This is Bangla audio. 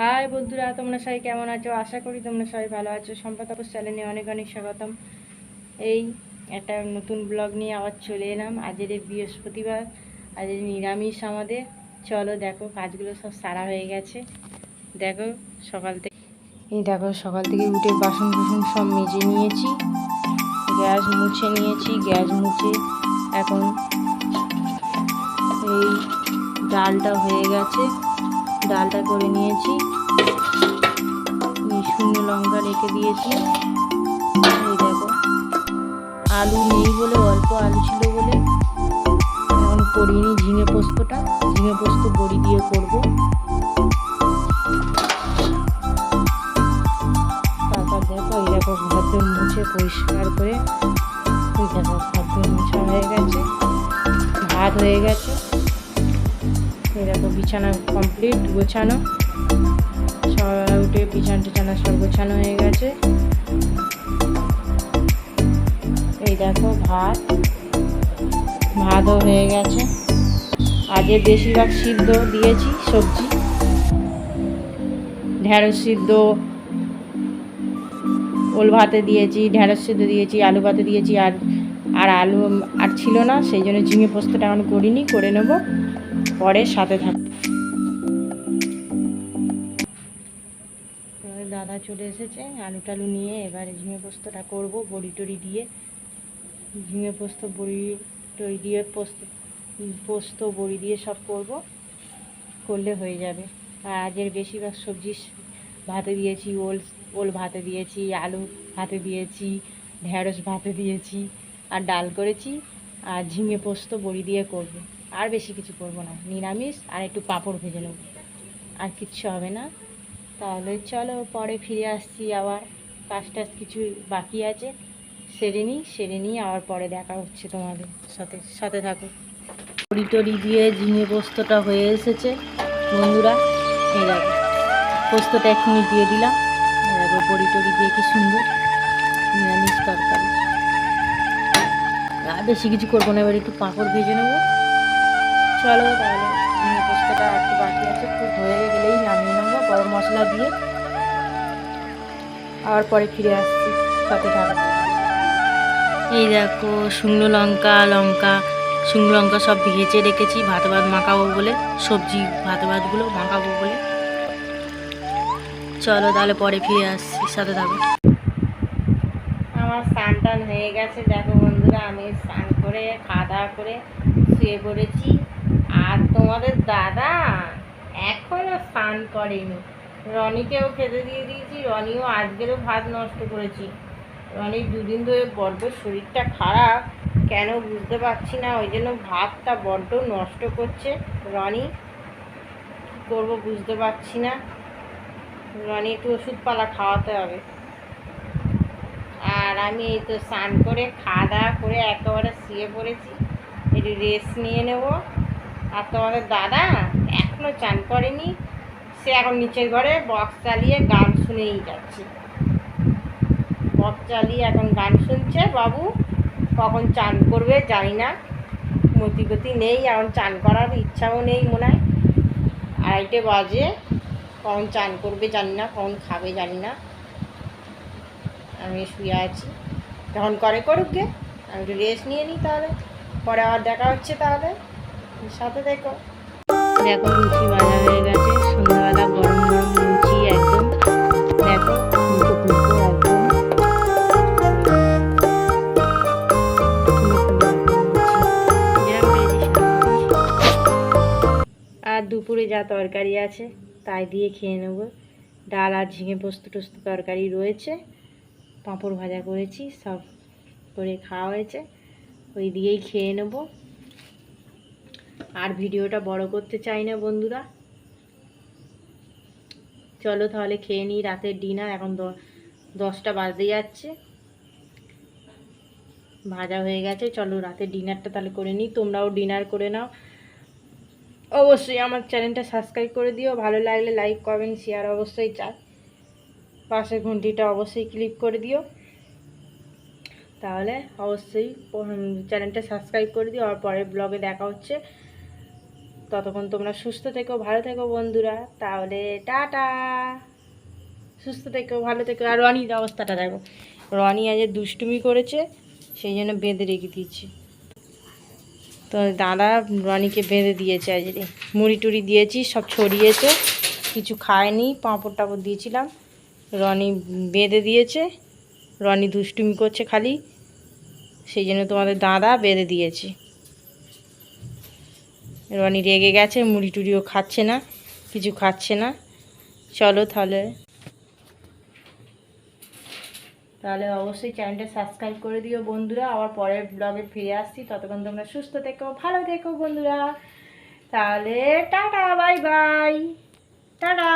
হাই বন্ধুরা, তোমরা সবাই কেমন আছো? আশা করি তোমরা সবাই ভালো আছো। সম্পাদ সম্পাদক চ্যানেলে অনেক অনেক স্বাগতম। এই একটা নতুন ব্লগ নিয়ে আবার চলে এলাম। আজের বৃহস্পতিবার, আজের নিরামিষ আমাদের। চলো দেখো, কাজগুলো সব সারা হয়ে গেছে। দেখো, সকাল থেকে এই দেখো, সকাল থেকে উঠে বাসন কুসন সব মেজে নিয়েছি। গ্যাস মুছে নিয়েছি। গ্যাস মুছে এখন এই ডালটা হয়ে গেছে। ডালটা করে নিয়েছি। শুকনো লঙ্কা রেখে দিয়েছি। এই দেখো, আলু নেই বলে, অল্প আলু ছিল বলে। এখন করিনি ঝিঙে পোস্তটা। ঝিঙে পোস্ত বড়ি দিয়ে করব। তারপর দেখো, এই দেখো দর মুছে পরিষ্কার করে, এই দেখো দর মুছা হয়ে গেছে। ভাত হয়ে গেছে। এই দেখো বিছানা কমপ্লিট গোছানো। সকালবেলা উঠে বিছানা টিছানা সব গোছানো হয়ে গেছে। এই দেখো ভাত। ভাতও হয়ে গেছে। আজকে বেশিরভাগ সিদ্ধ দিয়েছি সবজি। ঢেঁড়স সিদ্ধ, ওল ভাতে দিয়েছি, ঢেঁড়স সিদ্ধ দিয়েছি, আলু ভাতে দিয়েছি, আর আর আলু, আর ছিল না, সেই জন্য ঝিঙে পোস্তটা এখন করিনি, করে নেব। পরে সাথে থাক। এবার দাদা চলে এসেছে আলু টালু নিয়ে এবারে ঝিঙে পোস্তটা করব, বড়ি টড়ি দিয়ে। ঝিঙে পোস্ত, বড়ি টড়ি দিয়ে, পোস্ত পোস্ত, বড়ি দিয়ে সব করব, করলে হয়ে যাবে। আর আজের বেশিরভাগ সবজি ভাতে দিয়েছি, ওল ওল ভাতে দিয়েছি, আলু ভাতে দিয়েছি, ঢেঁড়স ভাতে দিয়েছি, আর ডাল করেছি, আর ঝিঙে পোস্ত, বড়ি দিয়ে করব। আর বেশি কিছু করব না। নিরামিষ আর একটু পাঁপড় ভেজে নেব। আর কিচ্ছু হবে না। তাহলে চলো পরে ফিরে আসছি আবার। কাজ টাজ কিছু বাকি আছে। সেরে নিই সেরে নিই, আবার পরে দেখা হচ্ছে তোমাদের সাথে সাথে থাকো। বড়ি টড়ি দিয়ে ঝিঙে পোস্তটা হয়ে এসেছে। বন্ধুরা, এই দেখো, পোস্তটা এক্ষুনি দিয়ে দিলাম। বড়ি টড়ি দিয়ে কি সুন্দর নিরামিষ তরকারি। আর বেশি কিছু করব না, এবার একটু পাঁপড় ভেজে নেব। চলো তাহলে। পোস্তটা একটু বাকি আছে একটু হয়ে গেলেই নামিয়ে নেব গরম মশলা দিয়ে। আবার পরে ফিরে আসছি সাথে থাকো। এই দেখো শুকনো লঙ্কা লঙ্কা শুকনো লঙ্কা সব ভেজে রেখেছি ভাত ভাত মাখাবো বলে সবজি ভাত ভাতগুলো মাখাবো বলে। চলো তাহলে পরে ফিরে আসছি সাথে থাকো। আমার স্নান টান হয়ে গেছে দেখো বন্ধুরা আমি স্নান করে খাওয়া দাওয়া করে শুয়ে পড়েছি। আর তোমাদের দাদা এখনও স্নান করেনি। রনিকেও খেতে দিয়ে দিয়েছি, রনিও আজকেরও ভাত নষ্ট করেছি। রনির দুদিন ধরে বড্ড শরীরটা খারাপ, কেন বুঝতে পারছি না, ওই জন্য ভাতটা বড্ড নষ্ট করছে। রনি, কী করব বুঝতে পারছি না। রনি একটু ওষুধপালা খাওয়াতে হবে। আর আমি এই তো স্নান করে খাওয়া দাওয়া করে একেবারে শুয়ে পড়েছি। একটু রেস্ট নিয়ে নেব। আর তোমাদের দাদা এখনও চান করেনি। সে এখন নিচের ঘরে বক্স চালিয়ে গান শুনেই যাচ্ছে। বক্স চালিয়ে এখন গান শুনছে বাবু। কখন চান করবে জানি না। মতি গতি নেই, এখন চান করার ইচ্ছাও নেই মনে হয়। আড়াইটে বাজে। কখন চান করবে জানি না, কখন খাবে জানি না। আমি শুয়ে আছি। যখন করে করুক গে, আমি একটু রেস্ট নিয়ে নিই তাহলে। পরে আবার দেখা হচ্ছে তাহলে। সাথে দেখো। দেখো লুচি ভাজা হয়ে গেছে, সন্ধ্যাবেলা গরম গরম লুচি একদম। দেখো আর দুপুরে যা তরকারি আছে, তাই দিয়ে খেয়ে নেব। ডাল আর ঝিঙে পোস্ত টোস্ত তরকারি রয়েছে। পাঁপড় ভাজা করেছি, সব করে খাওয়া হয়েছে। ওই দিয়েই খেয়ে নেব। আর ভিডিওটা বড় করতে চাই না বন্ধুরা। চলো তাহলে খেয়ে নিই রাতের ডিনার, এখন দশটা বাজতে যাচ্ছে। ভাজা হয়ে গেছে, চলো রাতের ডিনারটা তাহলে করে নিই, তোমরাও ডিনার করে নাও। অবশ্যই আমার চ্যানেলটা সাবস্ক্রাইব করে দিও, ভালো লাগলে লাইক, কমেন্ট, শেয়ার অবশ্যই চাই। পাশে ঘন্টিটা অবশ্যই ক্লিক করে দিও। তাহলে অবশ্যই চ্যানেলটা সাবস্ক্রাইব করে দিও, আর পরের ব্লগে দেখা হচ্ছে। ততক্ষণ তোমরা সুস্থ থেকো, ভালো থেকো বন্ধুরা। তাহলে টাটা। সুস্থ থেকো, ভালো থেকো। আর রনির অবস্থাটা দেখো। রনি আজ দুষ্টুমি করেছে, সেই জন্য বেঁধে রেখে দিয়েছি। তো দাদা রনিকে বেঁধে দিয়েছে আজ রে। মুড়ি টুড়ি দিয়েছি, সব ছড়িয়েছে, কিছু খায়নি, পাঁপড় টাপড় দিয়েছিলাম। রনি বেঁধে দিয়েছে, রনি দুষ্টুমি করছে খালি। সেই জন্য তোমাদের দাদা বেঁধে দিয়েছে। রনি রেগে গেছে, মুড়ি টুড়িও খাচ্ছে না, কিছু খাচ্ছে না। চলো তাহলে। তাহলে অবশ্যই চ্যানেলটা সাবস্ক্রাইব করে দিও বন্ধুরা। আবার পরের ব্লগে ফিরে আসছি। ততক্ষণ তোমরা সুস্থ থেকো, ভালো থেকো বন্ধুরা। তাহলে টাটা বাই বাই টাটা।